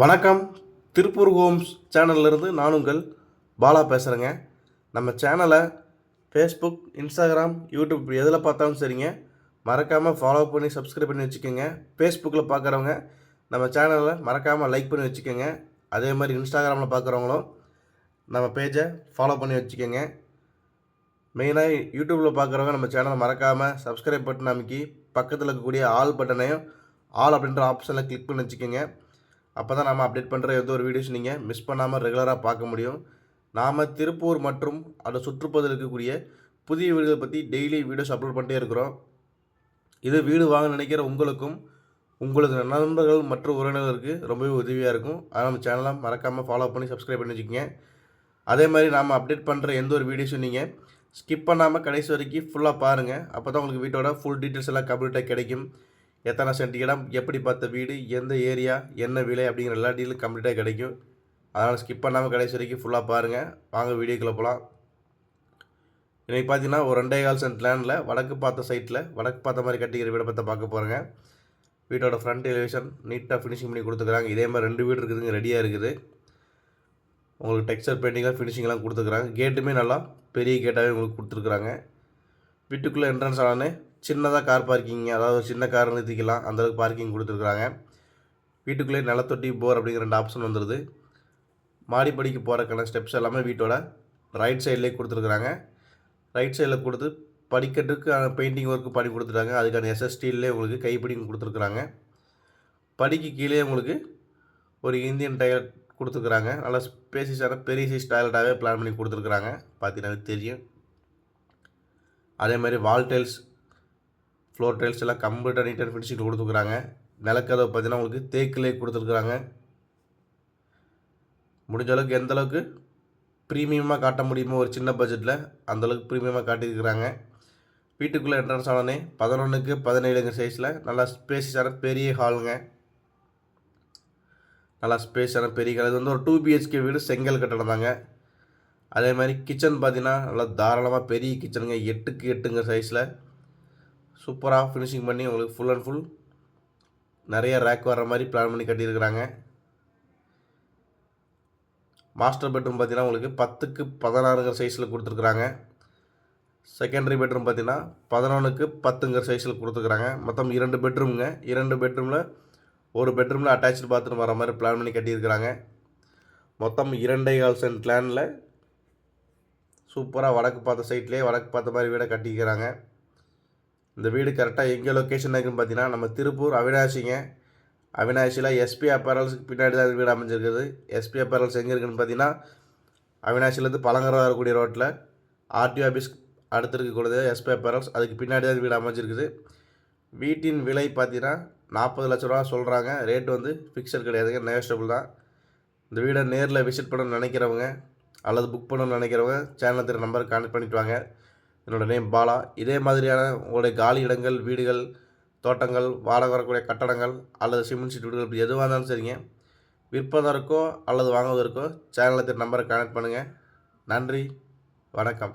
வணக்கம். திருப்பூர் ஹோம்ஸ் சேனல்லேருந்து நான் உங்கள் பாலா பேசுகிறேங்க நம்ம சேனலை ஃபேஸ்புக் இன்ஸ்டாகிராம் யூடியூப் எதில் பார்த்தாலும் சரிங்க. மறக்காமல் ஃபாலோ பண்ணி சப்ஸ்கிரைப் பண்ணி வச்சுக்கோங்க. ஃபேஸ்புக்கில் பார்க்குறவங்க நம்ம சேனலை மறக்காமல் லைக் பண்ணி வச்சுக்கோங்க. அதே மாதிரி இன்ஸ்டாகிராமில் பார்க்குறவங்களும் நம்ம பேஜை ஃபாலோ பண்ணி வச்சுக்கோங்க. மெயினாக யூடியூப்பில் பார்க்குறவங்க நம்ம சேனலை மறக்காமல் சப்ஸ்கிரைப் பட்டன் அமைக்கி பக்கத்தில் இருக்கக்கூடிய ஆல் பட்டனையும் ஆல் அப்படின்ற ஆப்ஷனில் கிளிக் பண்ணி வச்சுக்கோங்க. அப்போ தான் நம்ம அப்டேட் பண்ணுற எந்த ஒரு வீடியோஸ் நீங்கள் மிஸ் பண்ணாமல் ரெகுலராக பார்க்க முடியும். நாம் திருப்பூர் மற்றும் அதை சுற்றுப்பதில் இருக்கக்கூடிய புதிய வீடுகளை பற்றி டெய்லி வீடியோஸ் அப்லோட் பண்ணிட்டே இருக்கிறோம். இது வீடு வாங்க நினைக்கிற உங்களுக்கும் உங்களுக்கு நண்பர்கள் மற்ற உறவினர்களுக்கு ரொம்பவே உதவியாக இருக்கும். அதனால் நம்ம சேனலை மறக்காமல் ஃபாலோ பண்ணி சப்ஸ்கிரைப் பண்ணி வச்சுக்கோங்க. அதே மாதிரி நாம் அப்டேட் பண்ணுற எந்த ஒரு வீடியோஸும் நீங்கள் ஸ்கிப் பண்ணாமல் கடைசி வரைக்கும் ஃபுல்லாக பாருங்கள் அப்போ தான் உங்களுக்கு வீட்டோட ஃபுல் டீட்டெயில்ஸ் எல்லாம் கம்ப்ளீட்டாக கிடைக்கும். எத்தனை சென்ட் இடம் எப்படி பார்த்த வீடு எந்த ஏரியா என்ன விலை அப்படிங்கிற எல்லா டீலும் கம்ப்ளீட்டாக கிடைக்கும். அதனால் ஸ்கிப் பண்ணாமல் கடைசி வரைக்கும் ஃபுல்லாக பாருங்கள் வாங்க வீடியோக்குள்ளே போகலாம் இன்றைக்கி பார்த்தீங்கன்னா ஒரு ரெண்டே கால் சென்ட் லேண்டில் வடக்கு பார்த்த சைட்டில் வடக்கு பார்த்த மாதிரி கட்டிக்கிற வீடை பற்றி பார்க்க போகிறேங்க வீட்டோட ஃப்ரண்ட் எலிவேஷன் நீட்டாக ஃபினிஷிங் பண்ணி கொடுத்துக்கிறாங்க. இதே மாதிரி ரெண்டு வீடு இருக்குதுங்க ரெடியாக இருக்குது. உங்களுக்கு டெக்ஸ்டர் பெயிண்டிங்லாம் ஃபினிஷிங்லாம் கொடுத்துருக்குறாங்க கேட்டுமே நல்லா பெரிய கேட்டாகவே உங்களுக்கு கொடுத்துருக்குறாங்க. வீட்டுக்குள்ளே என்ட்ரன்ஸ் ஆனே சின்னதாக கார் பார்க்கிங் அதாவது சின்ன கார் நிறுத்திக்கலாம். அந்தளவுக்கு பார்க்கிங் கொடுத்துருக்குறாங்க. வீட்டுக்குள்ளே நிலத்தொட்டி போர் அப்படிங்கிற ரெண்டு ஆப்ஷன் வந்துடுது மாடிப்படிக்கு போகிறக்கான ஸ்டெப்ஸ் எல்லாமே வீட்டோட ரைட் சைட்லேயே கொடுத்துருக்குறாங்க. ரைட் சைடில் கொடுத்து படிக்கட்டுக்கு பெயிண்டிங் ஒர்க்கு பண்ணி கொடுத்துட்டாங்க. அதுக்கான எஸ்எஸ்டிலே உங்களுக்கு கைப்பிடிங் கொடுத்துருக்குறாங்க. படிக்கு கீழே உங்களுக்கு ஒரு இந்தியன் டைலட் கொடுத்துருக்குறாங்க. நல்லா ஸ்பேசிஸான பெரிய சைஸ் டாய்லெட்டாகவே பிளான் பண்ணி கொடுத்துருக்குறாங்க. பார்த்தீங்கன்னா தெரியும். அதே மாதிரி வால் டைல்ஸ் ஃப்ளோர் டைல்ஸ் எல்லாம் கம்ப்ளீட்டாக நீட் அண்ட் ஃபினிஷிங் கொடுத்துருக்குறாங்க. நிலக்கதவை பார்த்தீங்கன்னா உங்களுக்கு தேக்கிலே கொடுத்துருக்குறாங்க. முடிஞ்ச அளவுக்கு எந்த அளவுக்கு ப்ரீமியமாக காட்ட முடியுமோ ஒரு சின்ன பட்ஜெட்டில் அந்தளவுக்கு ப்ரீமியமாக காட்டியிருக்கிறாங்க. வீட்டுக்குள்ளே என்ட்ரன்ஸ் ஆனோடனே பதினொன்றுக்கு பதினேழுங்க சைஸில் நல்லா ஸ்பேஸான பெரிய ஹாலுங்க நல்லா ஸ்பேஸான பெரிய ஹால் இது வந்து ஒரு டூ பிஹெச்கே வீடு செங்கல் கட்டணம் தாங்க. அதே மாதிரி கிச்சன் பார்த்தீங்கன்னா நல்லா தாராளமாக பெரிய கிச்சனுங்க எட்டுக்கு எட்டுங்க சைஸில் சூப்பராக ஃபினிஷிங் பண்ணி உங்களுக்கு ஃபுல் அண்ட் ஃபுல் நிறைய ரேக் வர மாதிரி பிளான் பண்ணி கட்டியிருக்கிறாங்க. மாஸ்டர் பெட்ரூம் பார்த்தீங்கன்னா உங்களுக்கு பத்துக்கு பதினாறுங்கிற சைஸில் கொடுத்துருக்குறாங்க. செகண்டரி பெட்ரூம் பார்த்தீங்கன்னா பதினொன்றுக்கு பத்துங்கிற சைஸில் கொடுத்துருக்குறாங்க. மொத்தம் இரண்டு பெட்ரூமுங்க இரண்டு பெட்ரூமில் ஒரு பெட்ரூமில் அட்டாச்சு பாத்ரூம் வர மாதிரி பிளான் பண்ணி கட்டியிருக்கிறாங்க. மொத்தம் இரண்டே கால் சென்ட் லேண்டில் சூப்பராக வடக்கு பார்த்த சைட்லேயே வடக்கு பார்த்த மாதிரி வீடை கட்டிக்கிறாங்க இந்த வீடு கரெக்டாக எங்கே லொக்கேஷன் இருக்குன்னு பார்த்தீங்கன்னா நம்ம திருப்பூர் அவினாசிங்க. அவினாசியில் எஸ்பி அப்பரல்ஸுக்கு பின்னாடி தான் இந்த வீடு அமைஞ்சிருக்குது. எஸ்பி அப்பரல்ஸ் எங்கே இருக்குன்னு பார்த்தீங்கன்னா அவினாசிலேருந்து பழங்கரம் வரக்கூடிய ரோட்டில் ஆர்டிஓ ஆஃபீஸ் அடுத்து இருக்கக்கூடியது எஸ்பி அப்பரல்ஸ் அதுக்கு பின்னாடி தான் வீடு அமைஞ்சிருக்குது. வீட்டின் விலை பார்த்தீங்கன்னா நாற்பது லட்ச ரூபா சொல்கிறாங்க ரேட் வந்து ஃபிக்ஸட் கிடையாதுங்க நேஸ்டபுள் தான். இந்த வீடை நேரில் விசிட் பண்ணணும்னு நினைக்கிறவங்க அல்லது புக் பண்ணணும்னு நினைக்கிறவங்க சேனல் திரு நம்பர் கான்டெக்ட் பண்ணிட்டு வாங்க. என்னோடய நேம் பாலா. இதே மாதிரியான உங்களுடைய காலி இடங்கள் வீடுகள் தோட்டங்கள் வாடகை வரக்கூடிய கட்டடங்கள் அல்லது சிமெண்ட் சீட் வீடுகள் இப்படி எதுவாக இருந்தாலும் சரிங்க. விற்பதற்கோ அல்லது வாங்குவதற்கோ சேனலுக்கு நம்பரை கனெக்ட் பண்ணுங்கள் நன்றி. வணக்கம்.